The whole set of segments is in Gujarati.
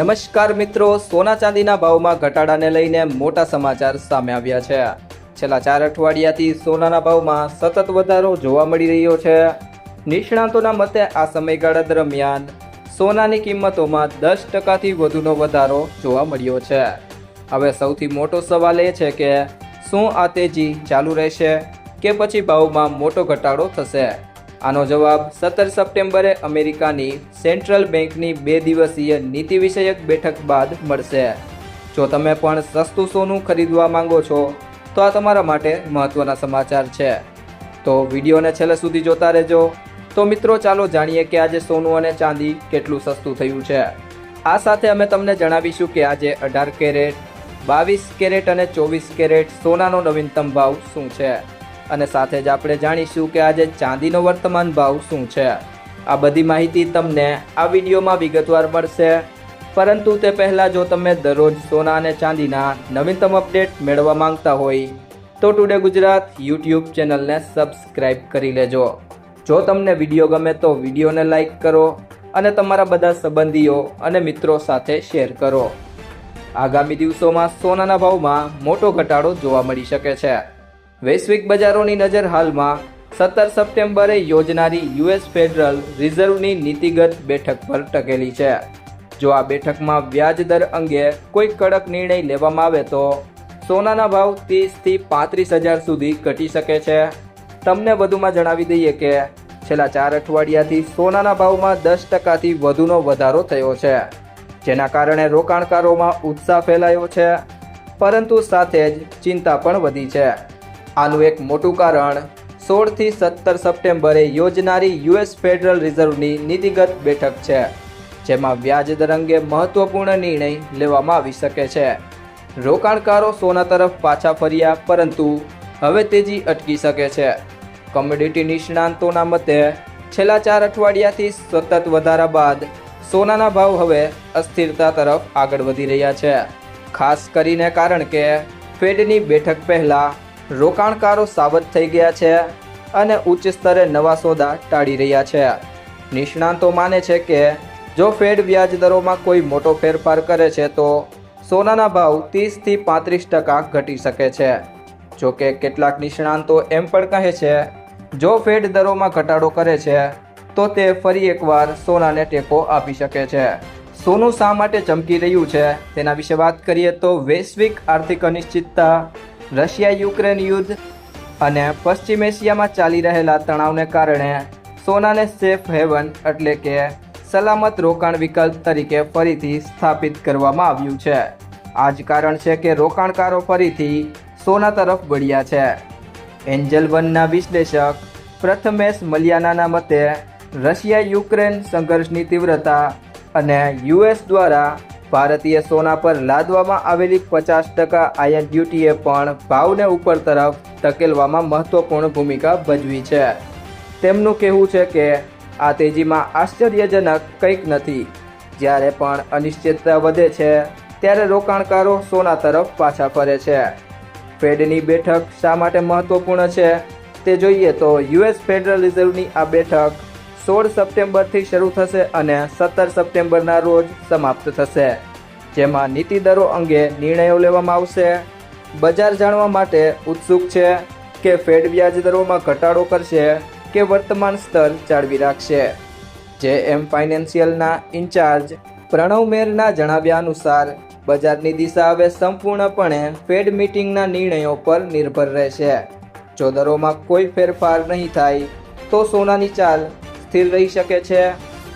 નમસ્કાર મિત્રો, સોના ચાંદીના ભાવમાં ઘટાડાને લઈને મોટા સમાચાર સામે આવ્યા છે. છેલ્લા ચાર અઠવાડિયાથી સોનાના ભાવમાં સતત વધારો જોવા મળી રહ્યો છે. નિષ્ણાતોના મતે આ સમયગાળા દરમિયાન સોનાની કિંમતોમાં દસ ટકાથી વધુનો વધારો જોવા મળ્યો છે. હવે સૌથી મોટો સવાલ એ છે કે શું આ તેજી ચાલુ રહેશે કે પછી ભાવમાં મોટો ઘટાડો થશે? આનો જવાબ સત્તર સપ્ટેમ્બરે અમેરિકાની સેન્ટ્રલ બેંકની બે દિવસીય નીતિ વિષયક બેઠક બાદ મળશે. જો તમે પણ સસ્તું સોનું ખરીદવા માંગો છો, તો આ તમારા માટે મહત્વના સમાચાર છે. તો વિડીયોને છેલ્લે સુધી જોતા રહેજો. તો મિત્રો, ચાલો જાણીએ કે આજે સોનું અને ચાંદી કેટલું સસ્તું થયું છે. આ સાથે અમે તમને જણાવીશું કે આજે અઢાર કેરેટ, બાવીસ કેરેટ અને ચોવીસ કેરેટ સોનાનો નવીનતમ ભાવ શું છે. અને સાથે જ આપણે જાણીશું કે આજે ચાંદીનો વર્તમાન ભાવ શું છે. આ બધી માહિતી તમને આ વિડીયોમાં વિગતવાર મળશે. પરંતુ તે પહેલાં જો તમે દરરોજ સોના અને ચાંદીના નવીનતમ અપડેટ મેળવવા માંગતા હોય, તો ટુડે ગુજરાત યુટ્યુબ ચેનલને સબસ્ક્રાઇબ કરી લેજો. જો તમને વીડિયો ગમે તો વિડીયોને લાઇક કરો અને તમારા બધા સંબંધીઓ અને મિત્રો સાથે શેર કરો. આગામી દિવસોમાં સોનાના ભાવમાં મોટો ઘટાડો જોવા મળી શકે છે. વૈશ્વિક બજારોની નજર હાલમાં સત્તર સપ્ટેમ્બરે યોજનારી યુએસ ફેડરલ રિઝર્વની નીતિગત બેઠક પર ટકેલી છે. જો આ બેઠકમાં વ્યાજ દર અંગે કોઈ કડક નિર્ણય લેવામાં આવે તો સોનાના ભાવ ત્રીસથી પાંત્રીસ હજાર સુધી ઘટી શકે છે. તમને વધુમાં જણાવી દઈએ કે છેલ્લા ચાર અઠવાડિયાથી સોનાના ભાવમાં દસ ટકાથી વધુનો વધારો થયો છે, જેના કારણે રોકાણકારોમાં ઉત્સાહ ફેલાયો છે, પરંતુ સાથે જ ચિંતા પણ વધી છે. આનું એક મોટું કારણ, સોળથી સત્તર સપ્ટેમ્બરે યોજનારી યુએસ ફેડરલ રિઝર્વની નીતિગત બેઠક છે, જેમાં વ્યાજ દર અંગે મહત્વપૂર્ણ નિર્ણય લેવામાં આવી શકે છે. રોકાણકારો સોના તરફ પાછા ફર્યા, પરંતુ હવે તેજી અટકી શકે છે. કોમોડિટી નિષ્ણાંતોના મતે, છેલ્લા ચાર અઠવાડિયાથી સતત વધારા બાદ સોનાના ભાવ હવે અસ્થિરતા તરફ આગળ વધી રહ્યા છે. ખાસ કરીને કારણ કે ફેડની બેઠક પહેલાં રોકાણકારો સાવધ થઈ ગયા છે અને ઉચ્ચ સ્તરે નવા સોદા ટાળી રહ્યા છે. નિષ્ણાંતો માને છે કે, જો ફેડ વ્યાજ દરોમાં કોઈ મોટો ફેરફાર કરે છે, તો સોનાના ભાવ ત્રીસથી પાંત્રીસ ટકા ઘટી શકે છે. જો કે કેટલાક નિષ્ણાંતો એમ પણ કહે છે, જો ફેડ દરોમાં ઘટાડો કરે છે, તો તે ફરી એકવાર સોનાને ટેકો આપી શકે છે. સોનું શા માટે ચમકી રહ્યું છે? તેના વિશે વાત કરીએ તો વૈશ્વિક આર્થિક અનિશ્ચિતતા રશિયા યુક્રેન યુદ્ધ અને પશ્ચિમ એશિયામાં ચાલી રહેલા તણાવને કારણે સોનાને સેફ હેવન એટલે કે સલામત રોકાણ વિકલ્પ તરીકે ફરીથી સ્થાપિત કરવામાં આવ્યું છે. આ જ કારણ છે કે રોકાણકારો ફરીથી સોના તરફ વળ્યા છે. એન્જલ વનના વિશ્લેષક પ્રથમેશ મલિયાનાના મતે રશિયા યુક્રેન સંઘર્ષની તીવ્રતા અને યુએસ દ્વારા ભારતીય સોના પર લાદવામાં આવેલી પચાસ ટકા આયન ડ્યુટીએ પણ ભાવને ઉપર તરફ ધકેલવામાં મહત્વપૂર્ણ ભૂમિકા ભજવી છે. તેમનું કહેવું છે કે આ તેજીમાં આશ્ચર્યજનક કંઈક નથી. જ્યારે પણ અનિશ્ચિતતા વધે છે, ત્યારે રોકાણકારો સોના તરફ પાછા ફરે છે. ફેડની બેઠક શા માટે મહત્વપૂર્ણ છે, તે જોઈએ તો યુએસ ફેડરલ રિઝર્વની આ બેઠક સોળ સપ્ટેમ્બરથી શરૂ થશે અને સત્તર સપ્ટેમ્બરના રોજ સમાપ્ત થશે. જેમાં નીતિ દરો અંગે નિર્ણયો લેવામાં આવશે. બજાર જાણવા માટે ઉત્સુક છે કે ફેડ વ્યાજ દરોમાં ઘટાડો કરશે કે વર્તમાન સ્તર જાળવી રાખશે. જે એમ ફાઇનાન્શિયલના ઇન્ચાર્જ પ્રણવ મેરના જણાવ્યા અનુસાર, બજારની દિશા હવે સંપૂર્ણપણે ફેડ મીટિંગના નિર્ણયો પર નિર્ભર રહેશે. જો દરોમાં કોઈ ફેરફાર નહીં થાય, તો સોનાની ચાલ સ્થિર રહી શકે છે,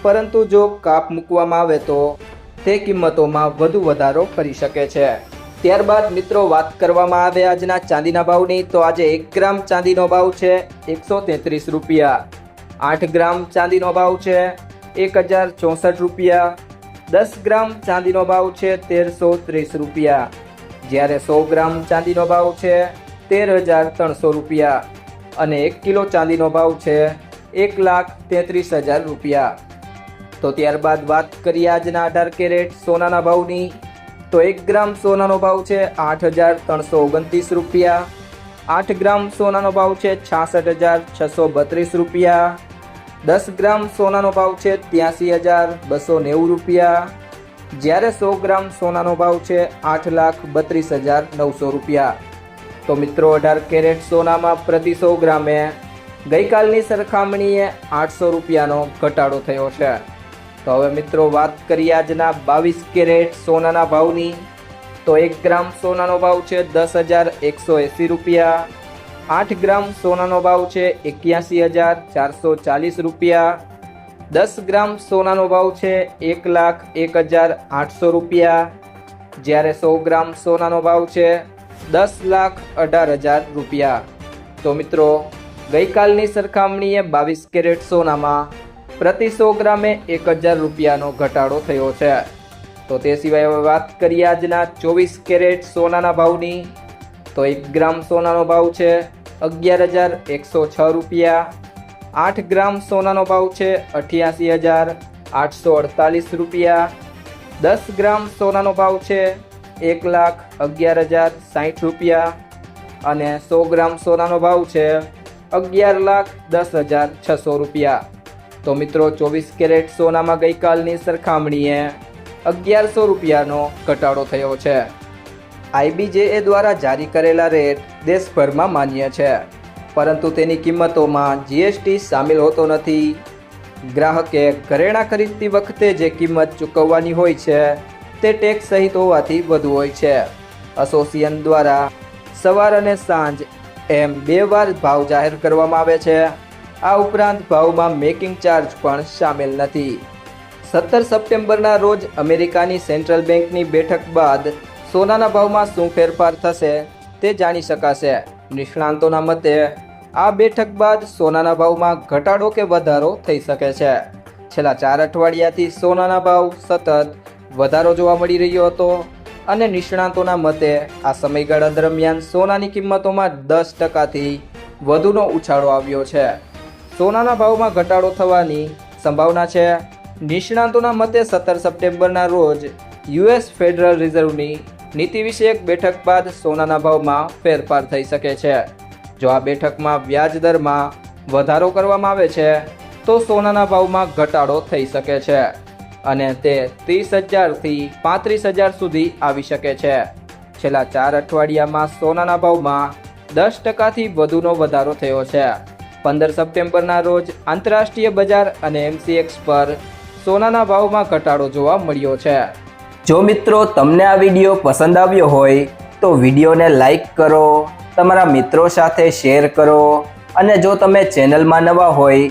પરંતુ જો કાપ મૂકવામાં આવે તો તે કિંમતોમાં વધુ વધારો કરી શકે છે. ત્યારબાદ મિત્રો વાત કરવામાં આવે આજના ચાંદીના ભાવની, તો આજે એક ગ્રામ ચાંદીનો ભાવ છે એકસો તેત્રીસ રૂપિયા. આઠ ગ્રામ ચાંદીનો ભાવ છે એક હજાર ચોસઠ રૂપિયા. દસ ગ્રામ ચાંદીનો ભાવ છે તેરસો ત્રીસ રૂપિયા. જ્યારે સો ગ્રામ ચાંદીનો ભાવ છે તેર હજાર ત્રણસો રૂપિયા. અને એક કિલો ચાંદીનો ભાવ છે એક લાખ તેત્રીસ હજાર રૂપિયા. તો ત્યારબાદ વાત કરીએ આજના અઢાર કેરેટ સોનાના ભાવની. તો એક ગ્રામ સોનાનો ભાવ છે આઠ હજાર ત્રણસો ઓગણત્રીસ રૂપિયા. આઠ ગ્રામ સોનાનો ભાવ છે છાસઠ હજાર છસો બત્રીસ રૂપિયા. દસ ગ્રામ સોનાનો ભાવ છે ત્યાંસી હજાર બસો નેવું રૂપિયા. જ્યારે સો ગ્રામ સોનાનો ભાવ છે આઠ લાખ બત્રીસ હજાર નવસો રૂપિયા. તો મિત્રો અઢાર કેરેટ સોનામાં પ્રતિ સો ગ્રામે ગઈકાલની સરખામણીએ આઠસો રૂપિયાનો ઘટાડો થયો છે. તો હવે મિત્રો વાત કરીએ આજના બાવીસ કેરેટ સોનાના ભાવની. તો એક ગ્રામ સોનાનો ભાવ છે દસ હજાર એકસો એંસી રૂપિયા. આઠ ગ્રામ સોનાનો ભાવ છે એક્યાસી હજાર ચારસો ચાલીસ રૂપિયા. દસ ગ્રામ સોનાનો ભાવ છે એક લાખ એક હજાર આઠસો રૂપિયા. જ્યારે સો ગ્રામ સોનાનો ભાવ છે દસ લાખ અઢાર હજાર રૂપિયા. તો મિત્રો ગઈકાલની સરખામણીએ બાવીસ કેરેટ સોનામાં પ્રતિ સો ગ્રામે એક હજાર રૂપિયાનો ઘટાડો થયો છે. તો તે સિવાય હવે વાત કરીએ આજના ચોવીસ કેરેટ સોનાના ભાવની. તો એક ગ્રામ સોનાનો ભાવ છે અગિયાર હજાર એકસો છ રૂપિયા. આઠ ગ્રામ સોનાનો ભાવ છે અઠ્યાસી હજાર આઠસો અડતાલીસ રૂપિયા. દસ ગ્રામ સોનાનો ભાવ છે એક લાખ અગિયાર હજાર સાઠ રૂપિયા. અને સો ગ્રામ સોનાનો ભાવ છે અગિયાર લાખ દસ હજાર છસો રૂપિયા. તો મિત્રો, ચોવીસ કેરેટ સોનામાં ગઈકાલની સરખામણીએ અગિયારસો રૂપિયાનો ઘટાડો થયો છે. આઈબીજેએ દ્વારા જારી કરેલા રેટ દેશભરમાં માન્ય છે. પરંતુ તેની કિંમતોમાં જીએસટી સામેલ હોતો નથી. ગ્રાહકે ઘરેણાં ખરીદતી વખતે જે કિંમત ચૂકવવાની હોય છે, તે ટેક્સ સહિત હોવાથી વધુ હોય છે. એસોસિએશન દ્વારા સવાર અને સાંજ એમ બે વાર ભાવ જાહેર કરવામાં આવે છે. આ ઉપરાંત ભાવમાં મેકિંગ ચાર્જ પણ સામેલ નથી. સત્તર સપ્ટેમ્બરના રોજ અમેરિકાની સેન્ટ્રલ બેંકની બેઠક બાદ સોનાના ભાવમાં શું ફેરફાર થશે તે જાણી શકાશે. નિષ્ણાંતોના મતે, આ બેઠક બાદ સોનાના ભાવમાં ઘટાડો કે વધારો થઈ શકે છે. છેલ્લા ચાર અઠવાડિયાથી સોનાના ભાવ સતત વધારો જોવા મળી રહ્યો હતો. અને નિષ્ણાંતોના મતે આ સમયગાળા દરમિયાન સોનાની કિંમતોમાં દસ ટકાથી વધુનો ઉછાળો આવ્યો છે. સોનાના ભાવમાં ઘટાડો થવાની સંભાવના છે. નિષ્ણાંતોના મતે સત્તર સપ્ટેમ્બરના રોજ યુએસ ફેડરલ રિઝર્વની નીતિ વિષયક બેઠક બાદ સોનાના ભાવમાં ફેરફાર થઈ શકે છે. જો આ બેઠકમાં વ્યાજ દરમાં વધારો કરવામાં આવે છે, તો સોનાના ભાવમાં ઘટાડો થઈ શકે છે. અને તે ત્રીસ હજારથી પાંત્રીસ હજાર સુધી આવી શકે છે. છેલ્લા ચાર અઠવાડિયામાં સોનાના ભાવમાં દસ ટકાથી વધુનો વધારો થયો છે. પંદર સપ્ટેમ્બરના રોજ આંતરરાષ્ટ્રીય બજાર અને એમસીએક્સ પર સોનાના ભાવમાં ઘટાડો જોવા મળ્યો છે. જો મિત્રો તમને આ વીડિયો પસંદ આવ્યો હોય, તો વિડીયોને લાઈક કરો, તમારા મિત્રો સાથે શેર કરો અને જો તમે ચેનલમાં નવા હોય